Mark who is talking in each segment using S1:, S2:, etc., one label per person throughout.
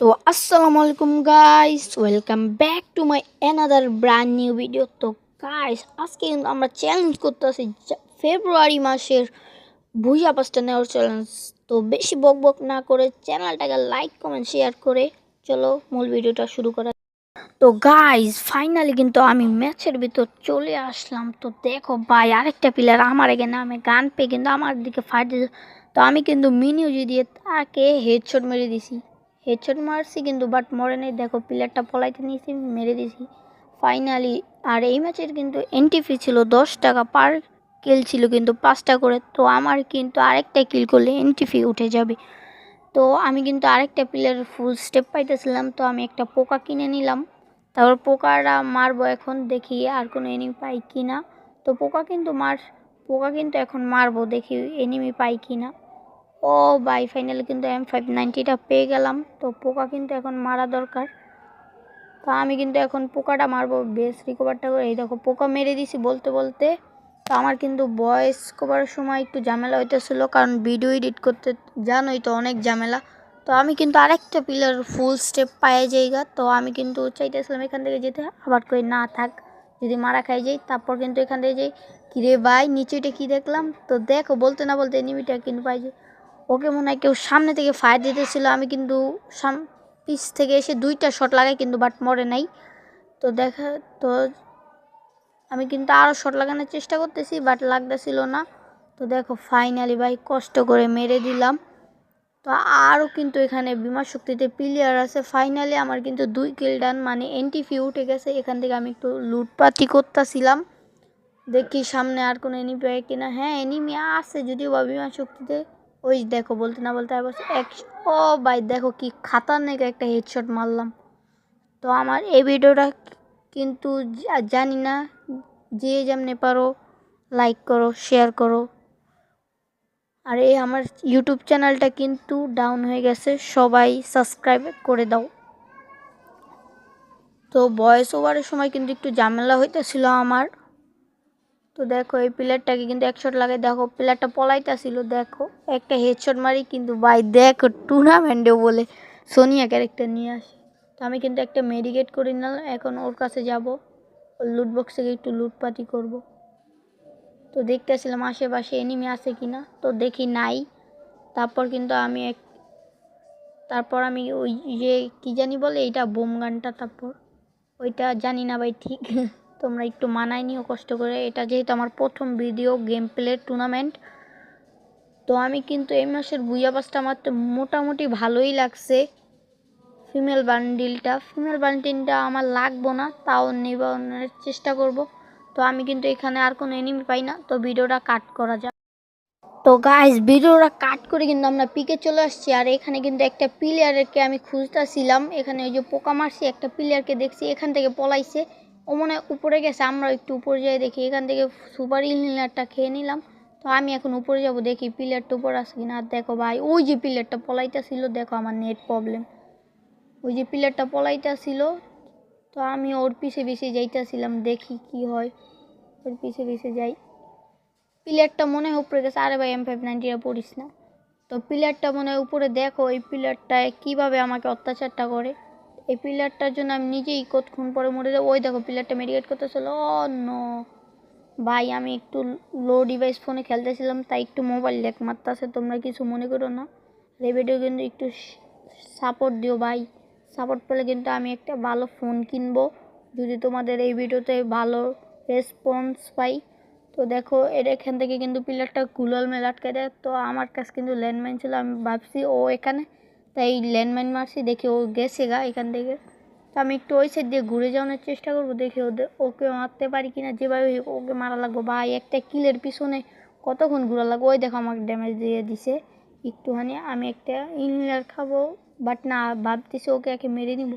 S1: তো আসসালামু আলাইকুম guys welcome back to my another brand new video তো গাইস আজকে কিন্তু আমরা চ্যালেঞ্জ করতেছি ফেব্রুয়ারি মাসের ভুইয়া পাঁচটা নেওয়ার চ্যালেঞ্জ তো বেশি বক বক না করে চ্যানেলটাকে লাইক কমেন্ট শেয়ার করে চলো মূল ভিডিওটা শুরু করা তো গাইস ফাইনালি কিন্তু আমি ম্যাচের ভিতর চলে আসলাম। তো দেখো ভাই, আরেকটা প্লেয়ার আমার এখানে আমি গান পেয়ে কিন্তু আমার দিকে ফাইট তো আমি কিন্তু মিনিউজি দিয়ে তাকে হেডশট মেরে দিছি। হেডশট মারছি কিন্তু বাট মরে নেই। দেখো প্লেয়ারটা পলাইতে নিয়েছি মেরে দিছি ফাইনালি আর এই ম্যাচের কিন্তু এন্ট্রি ফি ছিল দশ টাকা পার কিল ছিল কিন্তু পাঁচটা করে। তো আমার কিন্তু আরেকটা কিল করলে এন্ট্রি ফি উঠে যাবে। তো আমি কিন্তু আরেকটা প্লেয়ার ফুল স্টেপ পাইতেছিলাম, তো আমি একটা পোকা কিনে নিলাম। তারপর পোকাটা মারবো এখন, দেখি আর কোনো এনিমি পাই কি না তো পোকা কিন্তু মার, পোকা কিন্তু এখন মারবো, দেখি এনিমি পাই কি না ও বাই ফাইনালি কিন্তু এম ফাইভ নাইনটিটা পেয়ে গেলাম। তো পোকা কিন্তু এখন মারা দরকার। তা আমি কিন্তু এখন পোকাটা মারবো বেস রিকভারটা করে। এই দেখো, পোকা মেরে দিছি বলতে বলতে। তো আমার কিন্তু ভয়েস কভারের সময় একটু ঝামেলা হইতেছিলো, কারণ ভিডিও এডিট করতে জানোই তো অনেক ঝামেলা। তো আমি কিন্তু আরেকটা পিলার ফুল স্টেপ পায়ে যাইগা। তো আমি কিন্তু চাইতেছিলাম এখান থেকে যেতে, আবার কই না থাক, যদি মারা খাই যাই, তারপর কিন্তু এখান থেকে যাই। কিরে ভাই, নিচেটা কি দেখলাম? তো দেখো, বলতে না বলতে এনিমিটা কিন্তু পাই যে ওকে মনে হয় কেউ সামনে থেকে ফায়ার দিতেছিল। আমি কিন্তু সাম পিস থেকে এসে দুইটা শট লাগাই কিন্তু বাট মরে নাই। তো দেখা, তো আমি কিন্তু আরও শট লাগানোর চেষ্টা করতেছি বাট লাগতেছিল না। তো দেখো ফাইনালি ভাই কষ্ট করে মেরে দিলাম। তো আরও কিন্তু এখানে বিমা শক্তিতে প্লেয়ার আছে। ফাইনালি আমার কিন্তু দুই কিল ডান মানে এনটিফি উঠে গেছে। এখান থেকে আমি একটু লুটপাতি করতেছিলাম। দেখি সামনে আর কোনো এনিমি পাই কিনা। হ্যাঁ এনিমি আছে যদিও বা বিমা শক্তিতে। ওই দেখো, বলতে না বলতে আবার এক, ও ভাই দেখো কি খাতারনাক একটা হেডশট মারলাম। তো আমার এই ভিডিওটা কিন্তু জানি না, যে যেমনি পারো লাইক করো শেয়ার করো। আর এই আমার ইউটিউব চ্যানেলটা কিন্তু ডাউন হয়ে গেছে, সবাই সাবস্ক্রাইব করে দাও। তো ভয়েস ওভারের সময় কিন্তু একটু ঝামেলা হইতেছিল আমার। তো দেখো, এই প্লেয়ারটাকে কিন্তু একশট লাগে দেখো প্লেয়ারটা পলাইতেছিল, দেখো। একটা হেডশট মারি কিন্তু, ভাই দেখো টুর্নামেন্টে বলে। সোনিয়া ক্যারেক্টার নিয়ে আসে। তো আমি কিন্তু একটা মেডিকেট করে নিলাম, এখন ওর কাছে যাব। ওর লুট বক্স থেকে একটু লুটপাতি করব। তো দেখতেছিলাম আশেপাশে এনিমি আছে কি না তো দেখি নাই। তারপর কিন্তু আমি এক, তারপর আমি ওই যে কী জানি বলে, এইটা বোম গানটা তারপর। ওইটা জানি না ভাই ঠিক। তোমরা একটু মানায় নিও কষ্ট করে। এটা যেহেতু আমার প্রথম ভিডিও গেম প্লে টুর্নামেন্ট তো আমি কিন্তু এই মাসের বুইয়া পাসটা আমার তো মোটামুটি ভালোই লাগছে। ফিমেল বান্ডিলটা ফিমেল বান্ডিলটা আমার লাগবো না, তাও নিবানোর চেষ্টা করব। তো আমি কিন্তু এখানে আর কোনো এনিমি পাই না, তো ভিডিওটা কাট করা যাক। তো গাইস ভিডিওটা কাট করে কিন্তু আমরা পিকে চলে আসছি, আর এখানে কিন্তু একটা প্লেয়ারকে আমি খুঁজতেছিলাম। এখানে ওই যে পোকা মারছি একটা প্লেয়ারকে দেখছি, এখান থেকে পলাইছে। ও মনে হয় উপরে গেছে আমরা একটু উপরে যাই দেখি। এখান থেকে সুপার ইনহিলারটা খেয়ে নিলাম। তো আমি এখন উপরে যাব দেখি প্লেয়ারটা উপরে আছে কিনা। আর দেখো ভাই, ওই যে প্লেয়ারটা পলাইতেছিল, দেখো আমার নেট প্রবলেম। ওই যে প্লেয়ারটা পলাইতেছিল, তো আমি ওর পিছে পিছে যাইতেছিলাম, দেখি কি হয়। ওর পিছে পিছে যাই। প্লেয়ারটা মনে হয় উপরে গেছে। আরে ভাই এম ফাইভ নাইনটিটা পড়িস না। তো পিলারটা মনে হয় উপরে দেখো এই পিলারটায় কীভাবে আমাকে অত্যাচারটা করে। এই প্লেয়ারটার জন্য আমি নিজেই কতক্ষণ পরে মরে যাব। ওই দেখো প্লেয়ারটা মেডিকেট করতেছিল ও, নো। ভাই, আমি একটু লো ডিভাইস ফোনে খেলতেছিলাম, তাই একটু মোবাইল লেক মারতেছে, তোমরা কিছু মনে করো না। এই ভিডিও কিন্তু একটু সাপোর্ট দিও ভাই। সাপোর্ট পেলে কিন্তু আমি একটা ভালো ফোন কিনবো। যদি তোমাদের এই ভিডিওতে ভালো রেসপন্স পাই, তো দেখো, এর এখান থেকে কিন্তু পিলারটা কুলাল মেল আটকে দেয়। তো আমার কাছে কিন্তু ল্যান্ডমাইন ছিল, আমি ভাবছি ও এখানে তাই ল্যান্ডমাইন মারছি, দেখি ও গেছে গা এখান থেকে। তো আমি একটু ওই সাইড দিয়ে ঘুরে যাওয়ানোর চেষ্টা করব, দেখি ওদের ওকে মারতে পারি কিনা, যেভাবে ওকে মারা লাগবো। ভাই, একটা কিলের পিছনে কতক্ষণ ঘোরা লাগবে? ওই দেখো আমাকে ড্যামেজ দিয়ে দিছে। একটুখানি আমি একটা ইনহেলার খাব বাট না, ভাবতেছি ওকে একে মেরে নিব।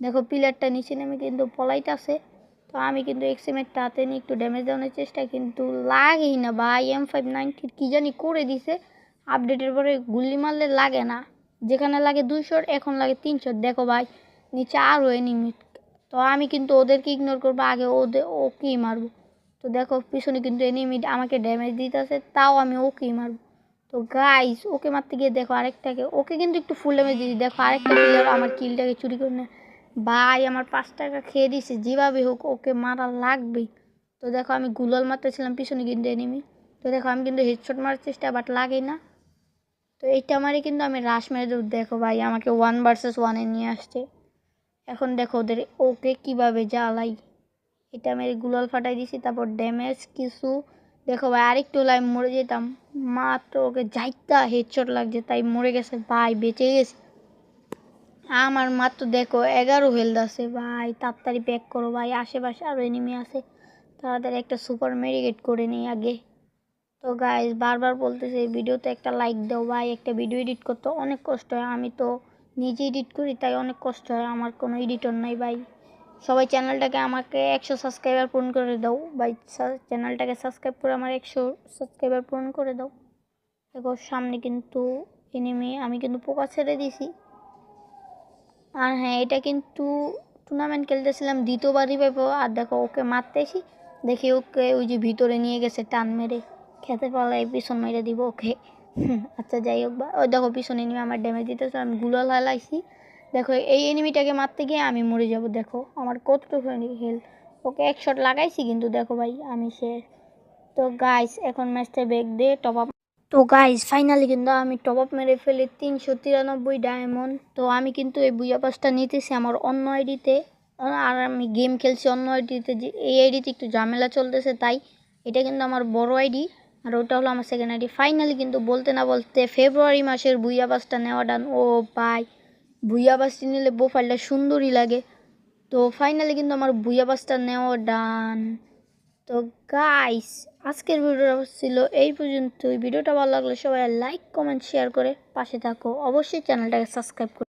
S1: দেখো পিলারটা নিচে নেমে কিন্তু পলাইতেছে। তো আমি কিন্তু এক্সএমেরটা হাতে নিয়ে একটু ড্যামেজ দেওয়ানোর চেষ্টা, কিন্তু লাগেই না ভাই এম ফাইভ নাইনটি কী জানি করে দিছে। আপডেটের পরে গুলি মারলে লাগে না। যেখানে লাগে দুইশো এখন লাগে তিনশো দেখো ভাই, নিচে আরও এনিমি তো আমি কিন্তু ওদেরকে ইগনোর করব, আগে ওদের ওকেই মারবো। তো দেখো, পিছনে কিন্তু এনিমি আমাকে ড্যামেজ দিতেছে, তাও আমি ওকেই মারবো। তো গাইস ওকে মারতে গিয়ে দেখো আরেকটাকে, ওকে কিন্তু একটু ফুল ড্যামেজ দিয়েছি দেখো আরেকটা প্লেয়ার আমার কিলটাকে চুরি করে নেয়। ভাই, আমার পাঁচ টাকা খেয়ে দিছে, যেভাবে হোক ওকে মারা লাগবেই। তো দেখো আমি গুলাল মারতেছিলাম, পিছনে কিন্তু এনিমি তো দেখো আমি কিন্তু হেডশট মারার চেষ্টা বাট লাগে না। তো এইটা মারি কিন্তু আমি রাশ মেরে দেবো। দেখো ভাই, আমাকে ওয়ান ভার্সেস ওয়ানে নিয়ে আসছে। এখন দেখো ওদের ওকে কীভাবে জ্বালাই। এটা মেরে গুলাল ফাটাই দিছি, তারপর ড্যামেজ কিছু। দেখো ভাই, আরেকটু লাই মরে যেতাম। মাত্র ওকে যাইতা হেডশট লাগছে, তাই মরে গেছে। ভাই, বেঁচে গেছে। আমার মাত্র দেখো এগারো হেলথ আছে। ভাই, তাড়াতাড়ি প্যাক করো ভাই, আশেপাশে আরও এনিমি আছে। তাড়াতাড়ি একটা সুপার মেডিকেট করে নিই আগে। তো গাইজ বারবার বলতেছে ভিডিওতে একটা লাইক দাও ভাই, একটা ভিডিও এডিট করতে। অনেক কষ্ট হয়, আমি তো নিজে এডিট করি, তাই অনেক কষ্ট হয়, আমার কোনো এডিটর নাই ভাই। সবাই চ্যানেলটাকে আমাকে একশো সাবস্ক্রাইবার পূরণ করে দাও। ভাই চ্যানেলটাকে সাবস্ক্রাইব করে আমার একশো সাবস্ক্রাইবার পূরণ করে দাও। দেখো, সামনে কিন্তু এনিমি আমি কিন্তু পোকা ছেড়ে দিছি। আর হ্যাঁ এটা কিন্তু টুর্নামেন্ট খেলতেছিলাম, দ্বিতীয়বারই পাবো আর দেখো, ওকে মারতেছি। দেখি ওকে ওই যে ভিতরে নিয়ে গেছে, টান মেরে। খেতে পারলে পিছন মেরে দিব, ওকে। আচ্ছা যাই হোক বা। ওই দেখো, পিছন এনিমি আমার ড্যামেজ দিতেছে, আমি গুলাল হালাইছি। দেখো, এই এনিমিটাকে মারতে গিয়ে আমি মরে যাব, দেখো। আমার কতটুকু হেল ওকে এক শট লাগাইছি, কিন্তু দেখো ভাই, আমি সে তো গাইস এখন ম্যাচটা ব্যাগ দিয়ে টপ আপ তো গাইস ফাইনালি কিন্তু আমি টপ আপ মেরে ফেলি তিনশো তিরানব্বই ডায়মন্ড তো আমি কিন্তু এই বুয়া পাসটা নিতেছি আমার অন্য আইডিতে আর আমি গেম খেলছি অন্য আইডিতে যে এই আইডিতে একটু ঝামেলা চলতেছে, তাই। এটা কিন্তু আমার বড় আইডি আর ওটা হলো আমার সেকেন্ড আইডি ফাইনালি কিন্তু বলতে না বলতে ফেব্রুয়ারি মাসের বুইয়া বাসটা নেওয়া ডান ও ভাই বুইয়া বাসটি নিলে প্রোফাইলটা সুন্দরই লাগে। তো ফাইনালি কিন্তু আমার বুইয়া বাসটা নেওয়া ডান তো গাইস আজকের ভিডিওটা ছিল এই পর্যন্তই। ভিডিওটা ভালো লাগলে সবাই লাইক কমেন্ট শেয়ার করে পাশে থাকো। অবশ্যই চ্যানেলটাকে সাবস্ক্রাইব করো